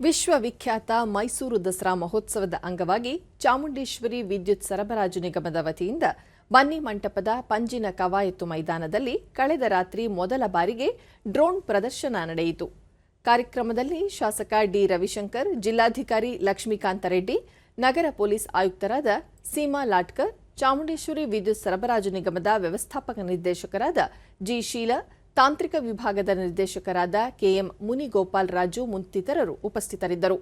ವಿಶ್ವವಿಖ್ಯಾತ ಮೈಸೂರು ದಸರಾ ಮಹೋತ್ಸವದ ಅಂಗವಾಗಿ ಚಾಮುಂಡೇಶ್ವರಿ ವಿದ್ಯುತ್ ಸರಬರಾಜು ನಿಗಮದ ವತಿಯಿಂದ ಬನ್ನಿ ಮಂಟಪದ ಪಂಜಿನ ಕವಾಯತು ಮೈದಾನದಲ್ಲಿ ಕಳೆದ ರಾತ್ರಿ ಮೊದಲ ಬಾರಿಗೆ ಡ್ರೋನ್ ಪ್ರದರ್ಶನ ನಡೆಯಿತು. ಕಾರ್ಯಕ್ರಮದಲ್ಲಿ ಶಾಸಕ ಡಿ ರವಿಶಂಕರ್, ಜಿಲ್ಲಾಧಿಕಾರಿ ಲಕ್ಷ್ಮೀಕಾಂತ ರೆಡ್ಡಿ, ನಗರ ಪೊಲೀಸ್ ಆಯುಕ್ತರಾದ ಸೀಮಾ ಲಾಟ್ಕರ್, ಚಾಮುಂಡೇಶ್ವರಿ ವಿದ್ಯುತ್ ಸರಬರಾಜು ನಿಗಮದ ವ್ಯವಸ್ಥಾಪಕ ನಿರ್ದೇಶಕರಾದ ಜಿ ಶೀಲಾ ತಾಂತ್ರಿಕ ವಿಭಾಗದ ನಿರ್ದೇಶಕರಾದ ಕೆಎಂ ಮುನಿಗೋಪಾಲ್ ರಾಜು ಮುಂತಿತರರು ಉಪಸ್ಥಿತರಿದ್ದರು.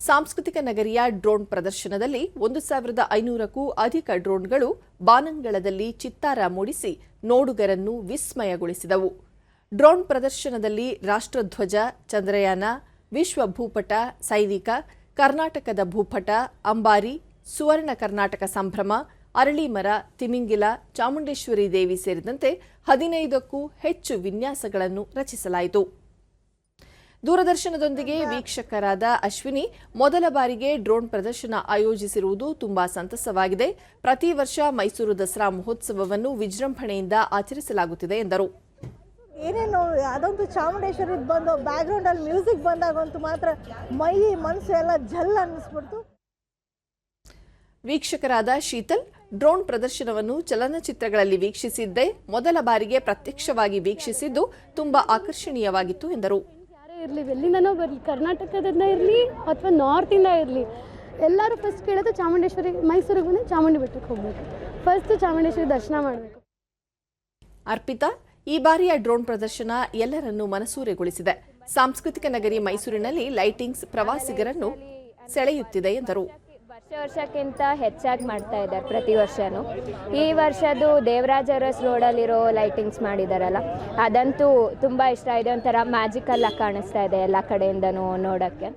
ಸಾಂಸ್ಕೃತಿಕ ನಗರಿಯ ಡ್ರೋನ್ ಪ್ರದರ್ಶನದಲ್ಲಿ ಒಂದು ಸಾವಿರದ ಐನೂರಕ್ಕೂ ಅಧಿಕ ಡ್ರೋನ್ಗಳು ಬಾನಂಗಳದಲ್ಲಿ ಚಿತ್ತಾರ ಮೂಡಿಸಿ ನೋಡುಗರನ್ನು ವಿಸ್ಮಯಗೊಳಿಸಿದವು. ಡ್ರೋನ್ ಪ್ರದರ್ಶನದಲ್ಲಿ ರಾಷ್ಟ್ರಧ್ವಜ, ಚಂದ್ರಯಾನ ವಿಶ್ವ ಭೂಪಟ ಸೈನಿಕ, ಕರ್ನಾಟಕದ ಭೂಪಟ, ಅಂಬಾರಿ, ಸುವರ್ಣ ಕರ್ನಾಟಕ ಸಂಭ್ರಮ ಅರಳಿಮರ ತಿಮಿಂಗಿಲ ಚಾಮುಂಡೇಶ್ವರಿ ದೇವಿ ಸೇರಿದಂತೆ ಹದಿನೈದಕ್ಕೂ ಹೆಚ್ಚು ವಿನ್ಯಾಸಗಳನ್ನು ರಚಿಸಲಾಯಿತು. ದೂರದರ್ಶನದೊಂದಿಗೆ ವೀಕ್ಷಕರಾದ ಅಶ್ವಿನಿ ಮೊದಲ ಬಾರಿಗೆ ಡ್ರೋನ್ ಪ್ರದರ್ಶನ ಆಯೋಜಿಸಿರುವುದು ತುಂಬಾ ಸಂತಸವಾಗಿದೆ. ಪ್ರತಿ ವರ್ಷ ಮೈಸೂರು ದಸರಾ ಮಹೋತ್ಸವವನ್ನು ವಿಜೃಂಭಣೆಯಿಂದ ಆಚರಿಸಲಾಗುತ್ತಿದೆ ಎಂದರು. ಏನೇನು ಅದೊಂದು ಚಾಮುಂಡೇಶ್ವರಿದ್ ಬಂದು ಬ್ಯಾಕ್ಗ್ರೌಂಡಲ್ಲಿ ಮ್ಯೂಸಿಕ್ ಬಂದಾಗಂತೂ ಮಾತ್ರ ಮೈ ಮನಸ್ಸು ಎಲ್ಲ ಜಲ್ ಅನ್ನಿಸ್ಬಿಡ್ತು. ವೀಕ್ಷಕರಾದ ಶೀತಲ್ ಡ್ರೋನ್ ಪ್ರದರ್ಶನವನ್ನು ಚಲನಚಿತ್ರಗಳಲ್ಲಿ ವೀಕ್ಷಿಸಿದ್ದೇ ಮೊದಲ ಬಾರಿಗೆ ಪ್ರತ್ಯಕ್ಷವಾಗಿ ವೀಕ್ಷಿಸಿದ್ದು ತುಂಬಾ ಆಕರ್ಷಣೀಯವಾಗಿತ್ತು ಎಂದರು. ಯಾರೇ ಇರಲಿ ಎಲ್ಲಿಂದನೋ ಬರಲಿ ಕರ್ನಾಟಕದಿಂದ ಇರಲಿ ಅಥವಾ ನಾರ್ತಿಂದ ಇರಲಿ ಎಲ್ಲರೂ ಫಸ್ಟ್ ಕೇಳೋದು ಚಾಮುಂಡೇಶ್ವರಿ ಮೈಸೂರಿಗೆ ಬಂದು ಚಾಮುಂಡಿ ಬೆಟ್ಟಕ್ಕೆ ಹೋಗ್ಬೇಕು. ಫಸ್ಟ್ ಚಾಮುಂಡೇಶ್ವರಿ ದರ್ಶನ ಮಾಡಬೇಕು. ಅರ್ಪಿತಾ ಈ ಬಾರಿಯ ಡ್ರೋನ್ ಪ್ರದರ್ಶನ ಎಲ್ಲರನ್ನೂ ಮನಸೂರೆಗೊಳಿಸಿದೆ. ಸಾಂಸ್ಕೃತಿಕ ನಗರಿ ಮೈಸೂರಿನಲ್ಲಿ ಲೈಟಿಂಗ್ಸ್ ಪ್ರವಾಸಿಗರನ್ನು ಸೆಳೆಯುತ್ತಿದೆ ಎಂದರು. ವರ್ಷ ವರ್ಷಕ್ಕಿಂತ ಹೆಚ್ಚಾಗಿ ಮಾಡ್ತಾ ಇದ್ದಾರೆ ಪ್ರತಿ ವರ್ಷನೂ. ಈ ವರ್ಷದ್ದು ದೇವರಾಜ ಅರಸ್ ರೋಡಲ್ಲಿರೋ ಲೈಟಿಂಗ್ಸ್ ಮಾಡಿದಾರಲ್ಲ, ಅದಂತೂ ತುಂಬ ಇಷ್ಟ. ಇದೆ ಒಂಥರ ಮ್ಯಾಜಿಕಲ್ ಆಗಿ ಕಾಣಿಸ್ತಾ ಇದೆ ಎಲ್ಲ ಕಡೆಯಿಂದನೂ ನೋಡೋಕ್ಕೆ.